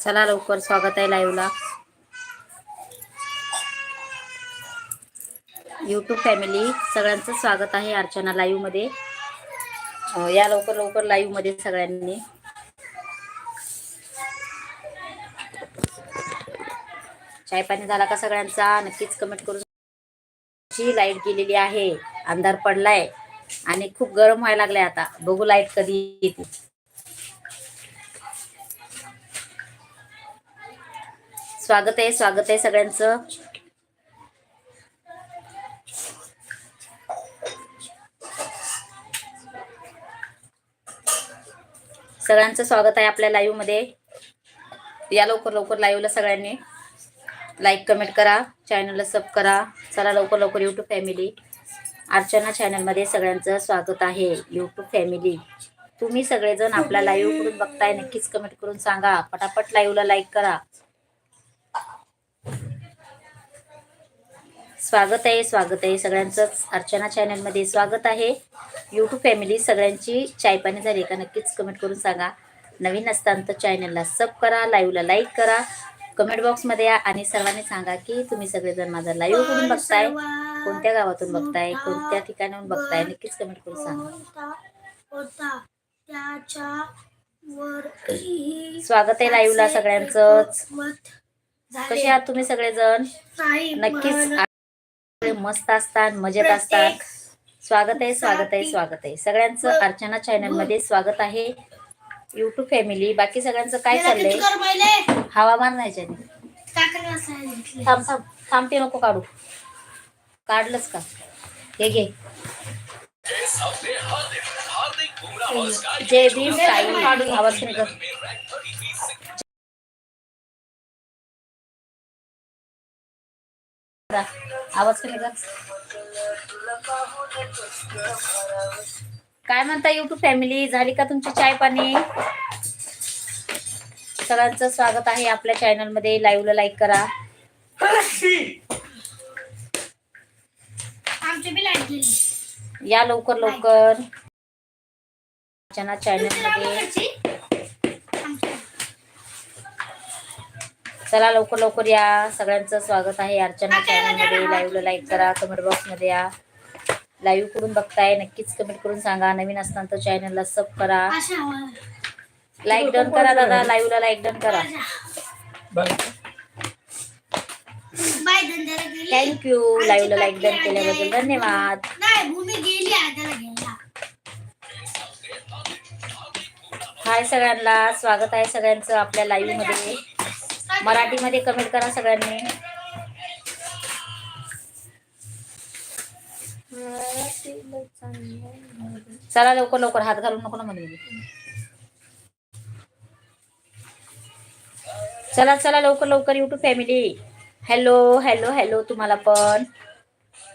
चला लवकर स्वागत आहे लाईव्हला यूट्यूब फॅमिली सगळ्यांचं स्वागत आहे अर्चना लाईव्हमध्ये. या लवकर लवकर लाईव्हमध्ये सगळ्यांनी. चाय पाणी झाला का सगळ्यांचा? नक्कीच कमेंट करून ची लाइट गेलेली आहे अंधार पडलाय आणि खूप गरम व्हायला लागलाय आता. बघू लाइट कधी येते. स्वागत आहे स्वागत आहे सगळ्यांचं. सगळ्यांचं स्वागत आहे आपल्या लाईव्हमध्ये. या लवकर लवकर लाईव्हला सगळ्यांनी. लाईक कमेंट करा चॅनलला सब करा. चला लवकर लवकर यूट्यूब फॅमिली अर्चना चॅनलमध्ये सगळ्यांचं स्वागत आहे. यूट्यूब फॅमिली तुम्ही सगळेजण आपला लाईव्ह करून बघताय नक्कीच कमेंट करून सांगा. पटापट लाईव्हला लाईक करा. स्वागत आहे स्वागत आहे. सगळ्यांचंच अर्चना चॅनलमध्ये स्वागत आहे. यूट्यूब फॅमिली सगळ्यांची चाय पाणी झाली का नक्कीच कमेंट करून सांगा. नवीन असताना तर चॅनलला सब करा लाईव्हला लाईक करा. कमेंट बॉक्समध्ये या आणि सर्वांनी सांगा की तुम्ही सगळेजण माझा लाईव्ह करून बघताय. कोणत्या गावातून बघताय कोणत्या ठिकाणाहून बघताय नक्कीच कमेंट करून सांगा. स्वागत आहे लाईव्हला सगळ्यांचंच. कसे आहात तुम्ही सगळेजण? नक्कीच मस्त असतात मजेत असतात. स्वागत आहे स्वागत आहे स्वागत आहे. सगळ्यांचं अर्चना चॅनलमध्ये स्वागत आहे. युट्यूब फॅमिली बाकी सगळ्यांचं काय चाललंय? हवामान नाही. थांब थांब थांबते नको काढू. काढलंच का? हे घे. जय भीम साई आवाज आवाज कमी काय म्हणता युट्यूब फॅमिली झाली का तुमची चाय पाणी सगळ्यांचं स्वागत आहे आपल्या चॅनलमध्ये. लाईव्हला लाईक करा. या लवकर लवकर. चॅनलमध्ये. चला लवकर लवकर या. सगळ्यांचं स्वागत आहे अर्चना चॅनलमध्ये. लाईव्हला लाईक करा कमेंट बॉक्समध्ये या. लाईव्ह करून बघताय नक्कीच कमेंट करून सांगा. नवीन असताना तर चॅनलला सब करा. लाईक डन करा दादा. लाईव्हला लाईक डन करा. थँक्यू लाईव्हला लाईक डन केल्याबद्दल धन्यवाद. नाही भूमी गेली आधाला घ्यायला हाय सगळ्यांना. स्वागत आहे सगळ्यांचं आपल्या लाईव्हमध्ये. मराठीमध्ये कमेंट करा सगळ्यांनी. चला लवकर लवकर. हात घालून नको ना मध्ये चला चला लवकर लवकर. YouTube family hello hello hello तुम्हाला पण.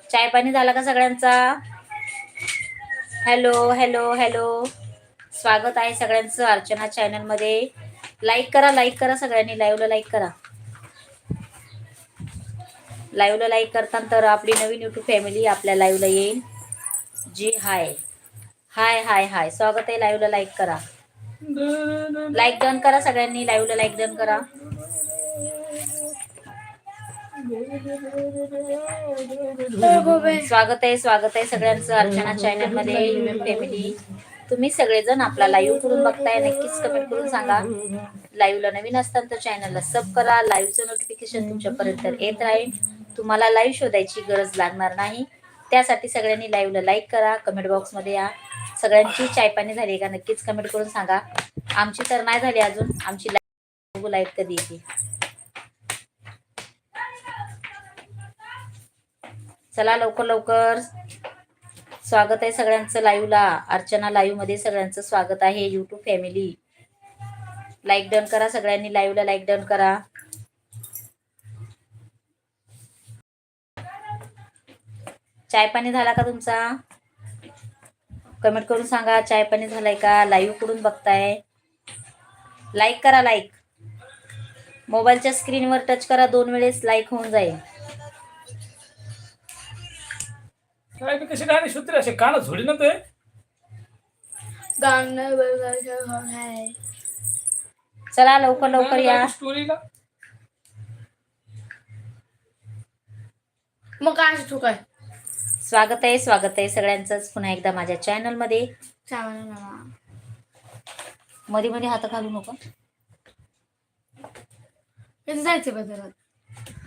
चाय पाणी झाला का सगळ्यांचा? हॅलो हॅलो हॅलो स्वागत आहे सगळ्यांचं अर्चना चॅनलमध्ये. लाईक करा लाईक करा सगळ्यांनी. लाईव्हला लाईक करा. लाईव्हला लाईक करताना तर आपली नवीन युट्यूब फॅमिली आपल्या लाईव्हला येईल. जी हाय. हाय हाय हाय. स्वागत आहे. लाईव्हला लाईक करा. लाईक डन करा सगळ्यांनी. लाईव्हला लाईक डन करा. स्वागत आहे स्वागत आहे सगळ्यांचं. अर्चना चॅनलमध्ये युट्यूब फॅमिली तुम्ही सगळेजण आपला लाईव्ह करून बघताय नक्कीच कमेंट करून सांगा. लाईव्हला नवीन असताना तर चॅनलला सब करा लाईव्हचं नोटिफिकेशन तुमच्यापर्यंत येत राहील. तुम्हाला लाईव्ह शोधायची गरज लागणार नाही. त्यासाठी सगळ्यांनी लाईव्हला लाईक करा कमेंट बॉक्समध्ये या. सगळ्यांची चायपाणी झाली का? नक्कीच कमेंट करून सांगा. आमची तर नाही झाली अजून. आमची लाईव्ह लाईव्ह कधी येते. चला लवकर लवकर. स्वागत आहे सगळ्यांचं लाईव्हला अर्चना लाईव्हमध्ये सगळ्यांचं स्वागत आहे. युट्यूब फॅमिली लाईक डन करा सगळ्यांनी. लाईव्हला लाईक डन करा. चाय पाणी झाला का तुमचा? कमेंट करून सांगा. चाय पाणी झालाय का? लाईव्ह कुठून बघताय? लाईक करा लाईक मोबाईलच्या स्क्रीनवर टच करा. दोन वेळेस लाईक होऊन जाईल. काय गाणे सुत्र असे कान झोडी ना ते गाणं बघायचं आहे? चला लवकर लवकर या. स्टोरी का मग काय असं काय? स्वागत आहे स्वागत आहे सगळ्यांचंच पुन्हा एकदा माझ्या चॅनलमध्ये मध्ये मध्ये हात घालू नको. जायचं बाजारात.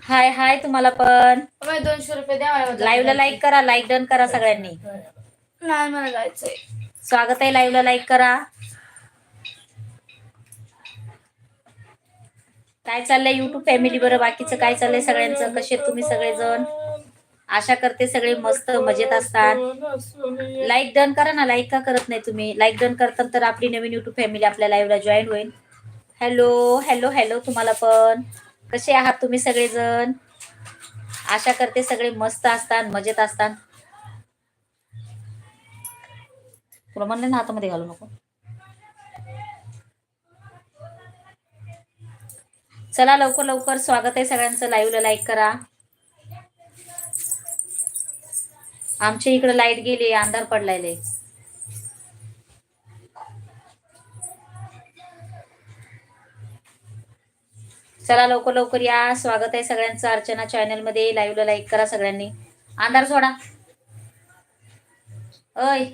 हाय हाय तुम्हाला पण. दोनशे रुपये द्या मला बाजारात लाईव्हला लाईक करा लाईक डन करा सगळ्यांनी. नाही मला जायचंय. स्वागत आहे लाईव्हला लाईक करा. काय चाललंय युट्यूब फॅमिली बरं? बाकीचं काय चाललंय सगळ्यांचं? कसे तुम्ही सगळेजण? आशा करते सगळे मस्त मजेत असतात. लाईक डन करा ना लाईक का करत नाही तुम्ही? लाईक डन करताल तर आपली नवीन युट्यूब फॅमिली आपल्या लाईव्हला जॉईन होईल. हॅलो हॅलो हॅलो तुम्हाला पण. कसे आहात तुम्ही सगळेजण? आशा करते सगळे मस्त असतात मजेत असतात तुला म्हणले ना हातामध्ये घालू नको. चला लवकर लवकर स्वागत आहे सगळ्यांचं. लाईव्हला लाईक करा. आमच्या इकडे लाइट गेली अंधार पडलाय चला लवकर लवकर या. स्वागत आहे सगळ्यांचं. अर्चना चॅनलमध्ये लाईव्हला लाईक करा सगळ्यांनी. अंधार सोडा. अय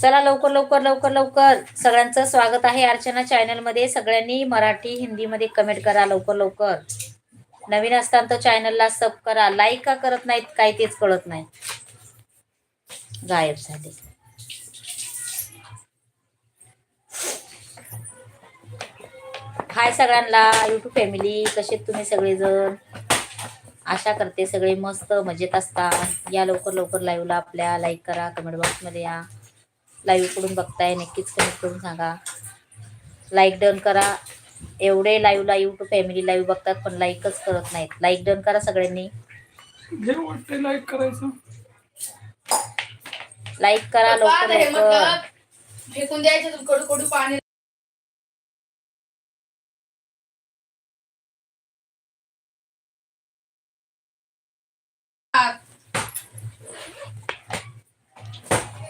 चला लवकर लवकर लवकर लवकर. सगळ्यांचं स्वागत आहे अर्चना चॅनलमध्ये. सगळ्यांनी मराठी हिंदी मध्ये कमेंट करा लवकर लवकर. नवीन असताना तर चॅनलला सब करा लाईक का करत नाहीत काय तेच कळत नाही. गायब झाले. हाय सगळ्यांना युट्यूब फॅमिली कसे तुम्ही सगळेजण? आशा करते सगळे मस्त मजेत असतात. या लवकर लवकर लाईव्हला आपल्या लाईक करा कमेंट बॉक्समध्ये या. लाईव्हकडून बघताय नक्कीच कमेंट करून सांगा. लाईक डन करा. एवढे लाईव्हला युट्यूब फॅमिली लाईव्ह बघतात पण लाईकच करत नाहीत. लाईक डन करा सगळ्यांनी. जे वाटते लाईक करायचं. लाईक करा लवकर हे लवकर. मतलब फेकून द्यायचं तू कडू कडू पाणी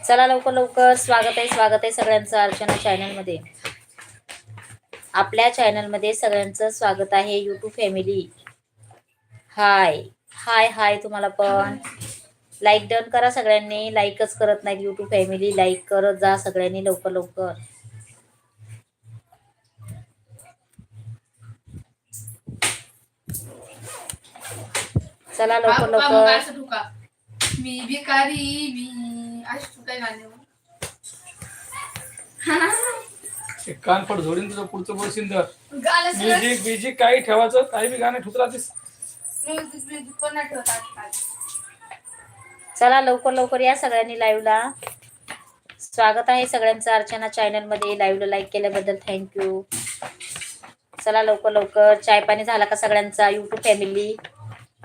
चला लवकर लवकर. स्वागत आहे स्वागत आहे सगळ्यांचं अर्चना चॅनलमध्ये आपल्या चॅनलमध्ये सगळ्यांचं स्वागत आहे. युट्यूब फॅमिली हाय हाय हाय तुम्हाला पण. लाईक डन करा सगळ्यांनी. लाईकच करत नाहीत युट्यूब फॅमिली लाईक करत जा सगळ्यांनी लवकर लवकर. चला लवकर लवकर. मी भिकारी मी ते कानफड झोडीन तुझं पुढचं बोलशील तर. गाणं सगळं म्युझिक बिझिक काही ठेवायचं काही बी गाणे ठुत राहतेस. म्युझिक म्युझिक पण नाही ठेवत आजकाल चला लवकर लवकर या सगळ्यांनी लाईव्हला स्वागत आहे सगळ्यांचं अर्चना चॅनलमध्ये. लाईव्हला लाईक केल्याबद्दल थँक्यू चला लवकर लवकर. चाय पाणी झाला का सगळ्यांचा? युट्यूब फॅमिली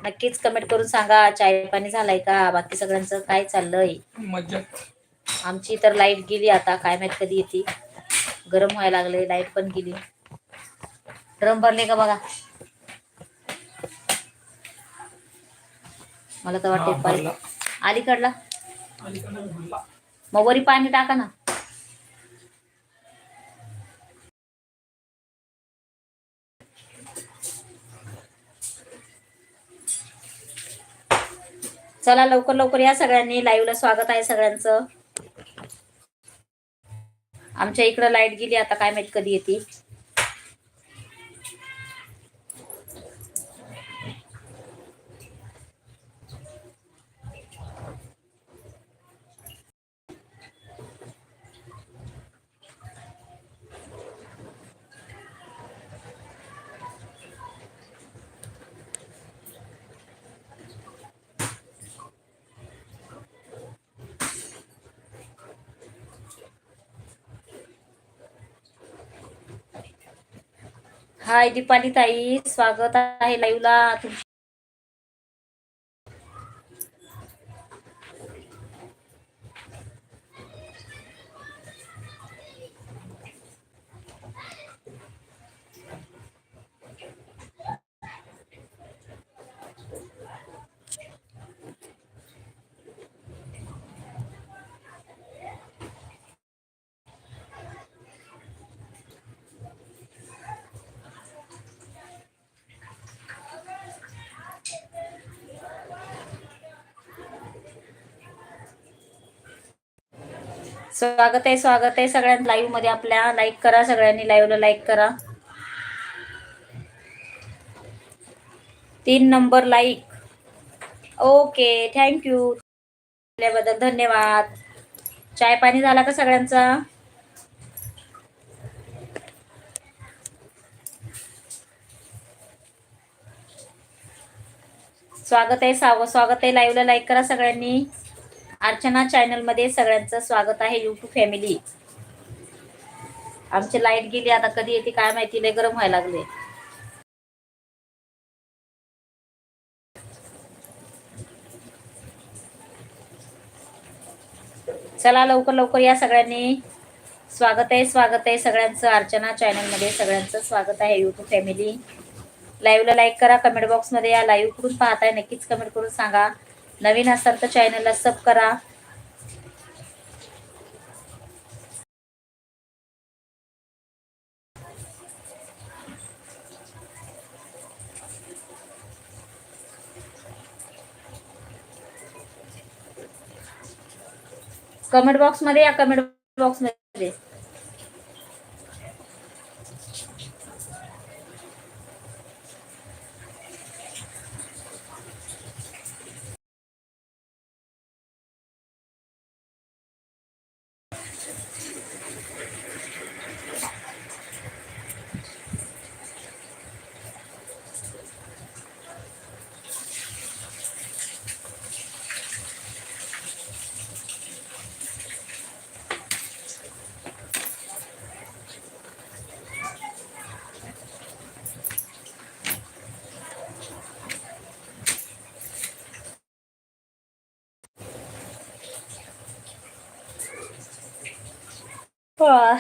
नक्कीच कमेंट करून सांगा चाय पाणी झालाय का? बाकी सगळ्यांचं काय चाललंय? मज्जा. आमची तर लाइट गेली आता. काय माहीत कधी येते. गरम व्हायला लागले लाइट पण गेली. ड्रम भरले का बघा? मला तर वाटते भरला. अलीकडला. मग वरी पाणी टाका ना. चला लवकर लवकर या सगळ्यांनी. लाईव्हला स्वागत आहे सगळ्यांचं. आमच्या इकडं लाइट गेली आता काय माहीत कधी येते. हाय दीपाली ताई. स्वागत आहे लाईव्हला तुमचं स्वागत आहे स्वागत आहे. सगळ्यांना लाईव्हमध्ये आपल्या लाईक करा सगळ्यांनी लाईव्हला लाईक करा. तीन नंबर लाईक ओके थँक्यू आपल्याबद्दल धन्यवाद. चाय पाणी झाला का सगळ्यांचा? स्वागत आहे साव स्वागत आहे. लाईव्हला लाईक करा सगळ्यांनी. अर्चना चॅनलमध्ये सगळ्यांचं स्वागत आहे युट्यूब फॅमिली आमची लाइट गेली आता कधी येते काय माहिती लय गरम व्हायला लागले चला लवकर लवकर या सगळ्यांनी. स्वागत आहे स्वागत आहे सगळ्यांचं. अर्चना चॅनलमध्ये सगळ्यांचं स्वागत आहे युट्यूब फॅमिली लाईव्हला लाईक करा कमेंट बॉक्समध्ये या. लाईव्ह कुठून पाहताय नक्कीच कमेंट करून सांगा. नवीन असाल तर चॅनलला सब करा. कमेंट बॉक्समध्ये या कमेंट बॉक्स मध्ये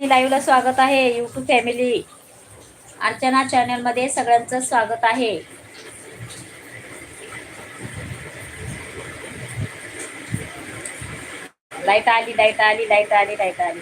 लाईव्हला स्वागत आहे. युट्यूब फॅमिली अर्चना चॅनलमध्ये सगळ्यांचं स्वागत आहे. लाइट आली लाइट आली लाइट आली लाइट आली.